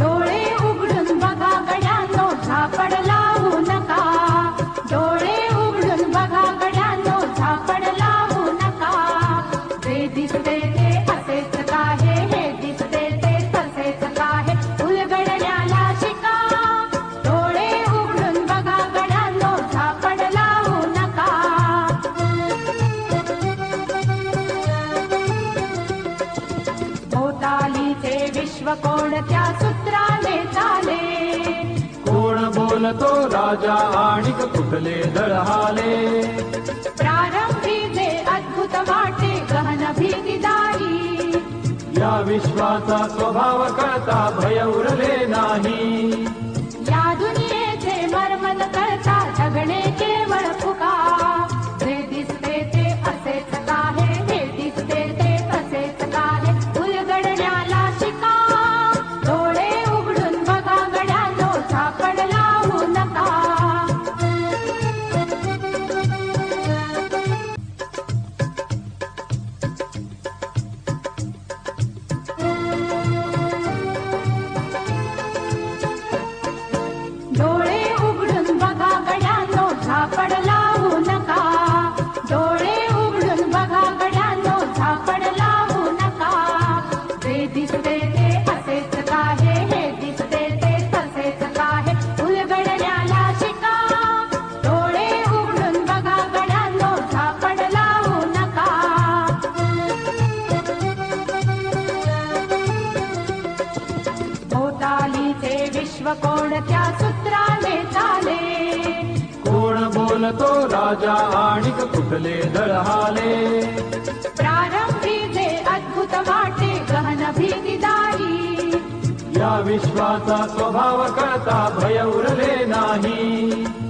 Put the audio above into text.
डोळे उघडून बघा गड्यानो झापड लावू नका. डोळे उघडून बघा गड्यानो झापड लावू नका. जे दिसते ते असेच काय विश्व कोणत्या सूत्राने चाले कोण बोलतो राजा आणिक कुठले दळहाले प्रारंभी जे अद्भुत वाटे गहन भीतीदायी या विश्वाचा स्वभाव कळता भय उरले नाही दिसते ते असेच काहे? हे दिसते ते तसेच काहे? उलगडण्याला शिका. डोळे उघडून बघा गड्यानो झापड लावू नका. भोवतालीचे विश्व कोणत्या सूत्राने चाले? कोण बोलतो राजा आणिक कुठले दळहाले या विश्वा स्वभावककर्ता भय नाही।